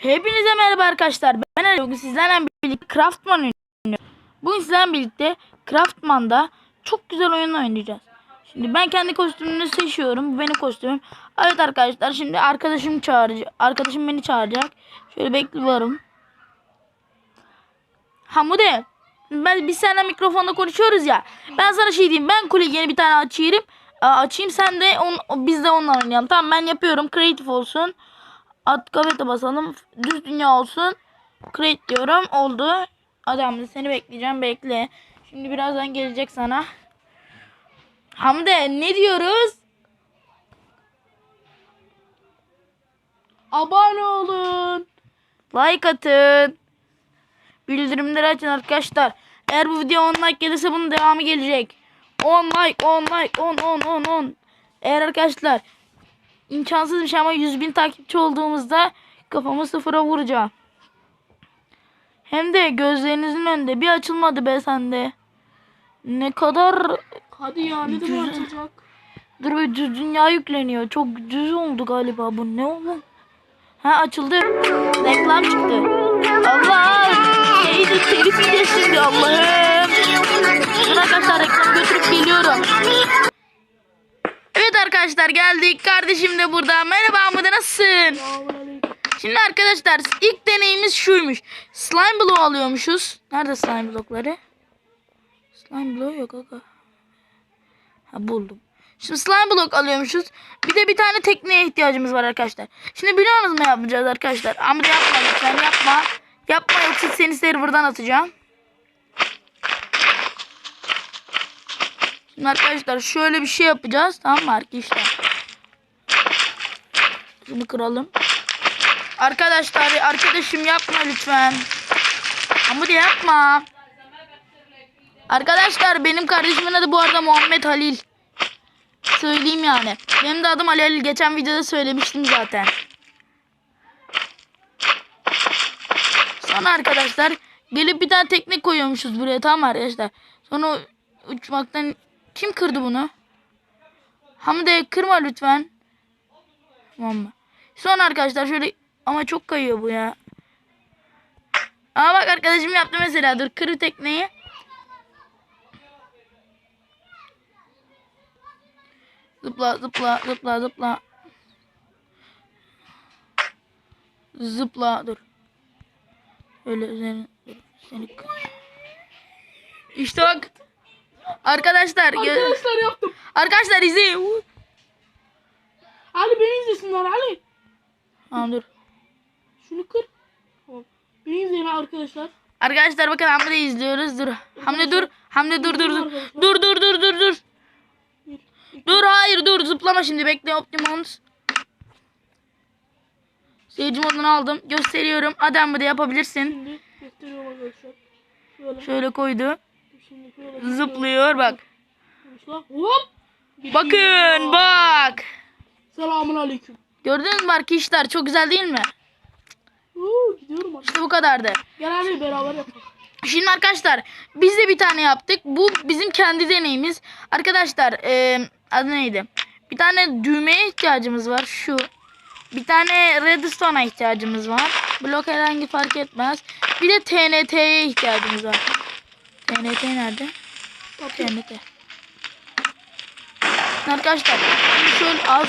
Hepinize merhaba arkadaşlar. Ben Ali. Bugün sizlerle birlikte Craftman oynuyorum. Bugün sizlerle birlikte Craftman'da çok güzel oyun oynayacağız. Şimdi ben kendi kostümümü seçiyorum. Bu benim kostümüm. Evet arkadaşlar şimdi arkadaşım çağıracak. Arkadaşım beni çağıracak. Şöyle bekliyorum. Hamude. Ben biz seninle mikrofonda konuşuyoruz ya. Ben sana şey diyeyim. Ben kule yeni bir tane açayım. Açayım sen de on, biz de onunla oynayalım. Tamam ben yapıyorum. Creative olsun. At gavete basalım. Düz dünya olsun. Create diyorum. Oldu. Hadi Hamdi seni bekleyeceğim. Bekle. Şimdi birazdan gelecek sana. Hamdi ne diyoruz? Abone olun. Like atın. Bildirimleri açın arkadaşlar. Eğer bu video 10 like gelirse bunun devamı gelecek. 10 like 10 like 10 10 10 10. Eğer arkadaşlar imkansız bir şey ama 100 bin takipçi olduğumuzda kafamı sıfıra vuracağım. Hem de gözlerinizin önünde bir açılmadı be sende. Ne kadar Hadi ya ne zaman açılacak? dur be dünya yükleniyor. Çok düz oldu galiba bu ne oldu? Ha açıldı. Reklam çıktı. Allah! Neydi telif şimdi Allah'ım. Dur arkadaşlar reklamı götürüp geliyorum. Arkadaşlar geldik. Kardeşim de burada. Merhaba Ahmet nasılsın? Şimdi arkadaşlar ilk deneyimiz şuymuş. Slime block alıyormuşuz. Nerede slime blockları? Slime block yok aga. Ha buldum. Şimdi slime block alıyormuşuz. Bir de bir tane tekneye ihtiyacımız var arkadaşlar. Şimdi biliyor musunuz ne yapacağız arkadaşlar? Ama yapma lütfen yapma. Yapma yoksa seni serverdan atacağım. Şimdi arkadaşlar şöyle bir şey yapacağız. Tamam mı arkadaşlar? Şunu kıralım. Arkadaşlar arkadaşım yapma lütfen. Ama de yapma. Arkadaşlar benim kardeşimin adı bu arada Muhammed Halil. Söyleyeyim yani. Benim de adım Ali Halil. Geçen videoda söylemiştim zaten. Sonra arkadaşlar gelip bir tane tekne koyuyormuşuz buraya tamam arkadaşlar. Sonra uçmaktan kim kırdı bunu? Hamide kırma lütfen. Tamam? Sonra arkadaşlar şöyle ama çok kayıyor bu ya. Ama bak arkadaşım yaptı mesela. Dur kır tekneyi. Zıpla zıpla zıpla zıpla. Zıpla dur. Öyle üzerine. Seni. İşte bak. Arkadaşlar. Arkadaşlar yaptım. Arkadaşlar izleyin. Ali beni izlesinler Ali. Tamam dur. Şunu kır. Tamam. Beni izleyin arkadaşlar. Arkadaşlar bakın Hamle izliyoruz. Dur. Hamle dur. Hamle dur dur dur. Dur dur dur dur dur. Dur hayır dur zıplama şimdi bekle Optimus. Seyirci modunu aldım. Gösteriyorum. Adam mı da yapabilirsin. Şimdi gösteriyorum arkadaşlar. Şöyle. Şöyle koydu. Zıplıyor bak. Hop. Bakın bak. Selamun aleyküm. Gördünüz mü arkadaşlar çok güzel değil mi? Oo, gidiyorum artık. İşte bu kadardı. Gel Ali beraber yapalım. Şimdi arkadaşlar biz de bir tane yaptık. Bu bizim kendi deneyimiz. Arkadaşlar e, adı neydi? Bir tane düğmeye ihtiyacımız var. Şu. Bir tane redstone'a ihtiyacımız var. Blok herhangi fark etmez. Bir de TNT'ye ihtiyacımız var. TNT nerede? TNT. Arkadaşlar şöyle az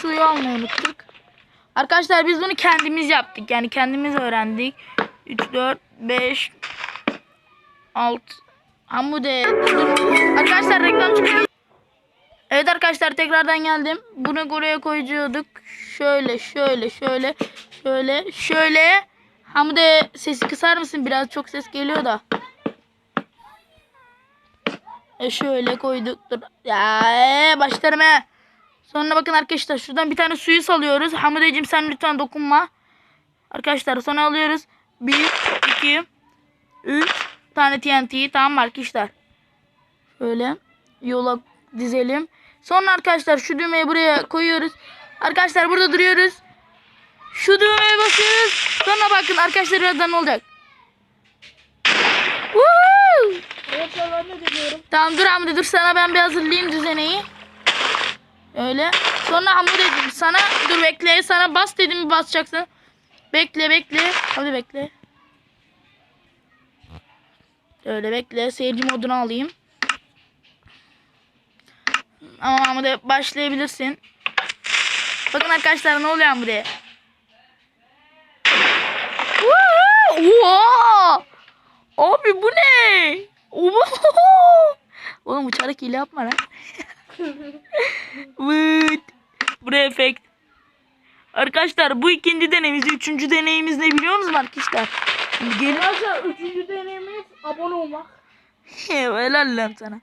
suyu almayı unuttuk. Arkadaşlar biz bunu kendimiz yaptık. Yani kendimiz öğrendik. 3, 4, 5, alt Hamude dur. Arkadaşlar reklam çıktı. Evet arkadaşlar tekrardan geldim. Bunu buraya koyuyorduk. Şöyle şöyle şöyle şöyle şöyle. Hamude sesi kısar mısın? Biraz çok ses geliyor da. E şöyle koyduk. Dur. Ya ee, başlarım he. Sonra bakın arkadaşlar şuradan bir tane suyu salıyoruz. Hamudeciğim sen lütfen dokunma. Arkadaşlar sonra alıyoruz. 1, 2, 3 tane TNT. Tamam mı arkadaşlar? Şöyle yola dizelim. Sonra arkadaşlar şu düğmeyi buraya koyuyoruz. Arkadaşlar burada duruyoruz. Şu düğmeye basıyoruz. Sonra bakın arkadaşlar birazdan olacak. Deniyorum? Tamam dur Hamdi dur sana ben bir hazırlayayım düzeneyi. Öyle. Sonra Hamdi dedim sana dur bekle sana bas dedim basacaksın. Bekle bekle. Hadi bekle. Öyle bekle. Seyirci modunu alayım. Ama Hamdi başlayabilirsin. Bakın arkadaşlar ne oluyor buraya. Oha! Abi bu ne? Oğlum uçarak hile yapma lan. Vıt. Buraya efekt. Arkadaşlar bu ikinci deneyimiz. Üçüncü deneyimiz ne biliyor musunuz arkadaşlar? Gelin. Arkadaşlar üçüncü deneyimiz abone olmak. Helal lan sana.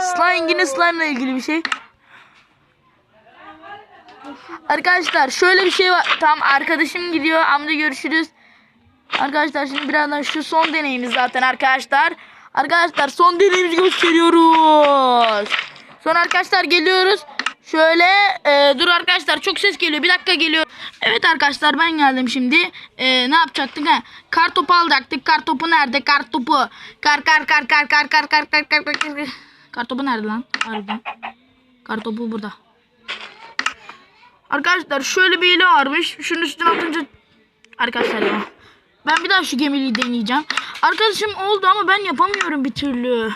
Slime yine slime ile ilgili bir şey. Arkadaşlar şöyle bir şey var. Tam arkadaşım gidiyor. Amca görüşürüz. Arkadaşlar şimdi birazdan şu son deneyimiz zaten arkadaşlar. Arkadaşlar son deneyimizi gösteriyoruz. Sonra arkadaşlar geliyoruz. Şöyle e, dur arkadaşlar çok ses geliyor. Bir dakika geliyor. Evet arkadaşlar ben geldim şimdi. E, ne yapacaktık ha? Kar topu alacaktık. Kar topu nerede? Kar topu. Kar kar kar kar kar kar kar kar kar kar kar. Kar topu nerede lan? Harbiden. Kar topu burada. Arkadaşlar şöyle bir hile varmış. Şunun üstüne atınca arkadaşlar ya. Ben bir daha şu gemiliği deneyeceğim. Arkadaşım oldu ama ben yapamıyorum bir türlü.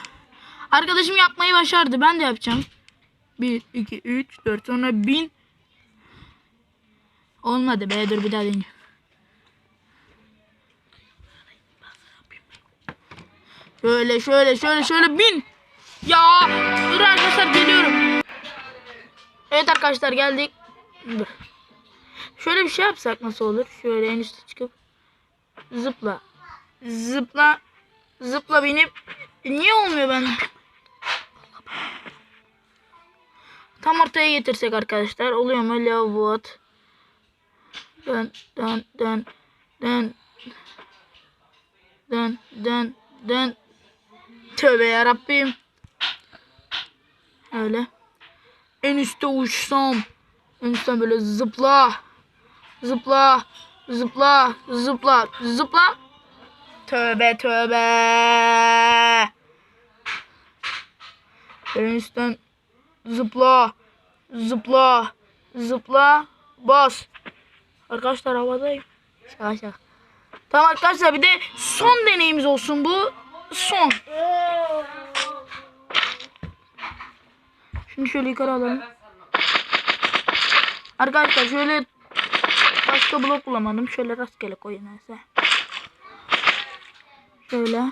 Arkadaşım yapmayı başardı. Ben de yapacağım. 1, 2, 3, 4 sonra 1000. Olmadı be dur bir daha deneyeceğim. Şöyle şöyle şöyle şöyle 1000. Ya dur arkadaşlar geliyorum. Evet arkadaşlar geldik. Şöyle bir şey yapsak nasıl olur? Şöyle en üstte çıkıp zıpla. Zıpla. Zıpla binip niye olmuyor ben? Tam ortaya getirsek arkadaşlar oluyor mu? Lavut. Dön dön dön dön dön dön dön Tövbe yarabbim. Öyle. En üstte uçsam. En üstten böyle zıpla. Zıpla. Zıpla. Zıpla. Zıpla. Tövbe tövbe. En üstten zıpla. Zıpla. Zıpla. Bas. Arkadaşlar havadayım. Şaka şaka. Tamam arkadaşlar bir de son deneyimiz olsun bu. Son. Şimdi şöyle yukarı alalım. Arkadaşlar şöyle başka blok bulamadım. Şöyle rastgele koyayım neyse. Şöyle.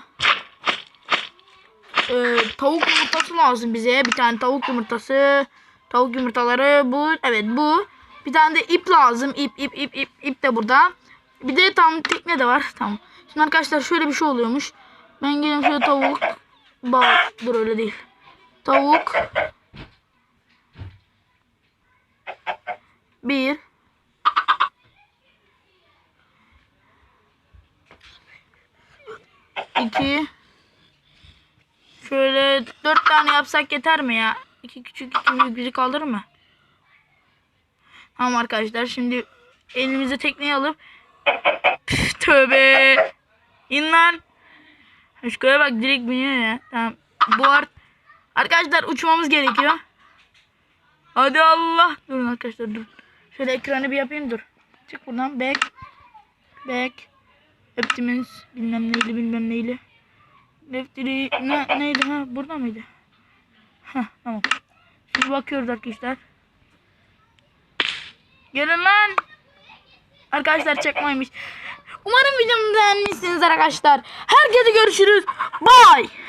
Ee, tavuk yumurtası lazım bize. Bir tane tavuk yumurtası. Tavuk yumurtaları bu. Evet bu. Bir tane de ip lazım. İp ip ip ip ip de burada. Bir de tam tekne de var. Tamam. Şimdi arkadaşlar şöyle bir şey oluyormuş. Ben geleyim şöyle tavuk. Bak dur öyle değil. Tavuk. Bir. İki. Şöyle dört tane yapsak yeter mi ya? İki küçük iki büyük bizi kaldırır mı? Tamam arkadaşlar şimdi elimize tekneyi alıp Püf, tövbe. İn lan. Şuraya bak direkt biniyor ya. Tamam. Bu art Arkadaşlar uçmamız gerekiyor. Hadi Allah. Durun arkadaşlar dur. Şöyle ekranı bir yapayım dur. Çık buradan. Back. Back. Optimus bilmem neyli bilmem neyli. Defteri ne, neydi ha? Burada mıydı? Heh tamam. Şimdi bakıyoruz arkadaşlar. Gelin lan. Arkadaşlar çekmaymış. Umarım videomu beğenmişsiniz arkadaşlar. Herkese görüşürüz. Bye.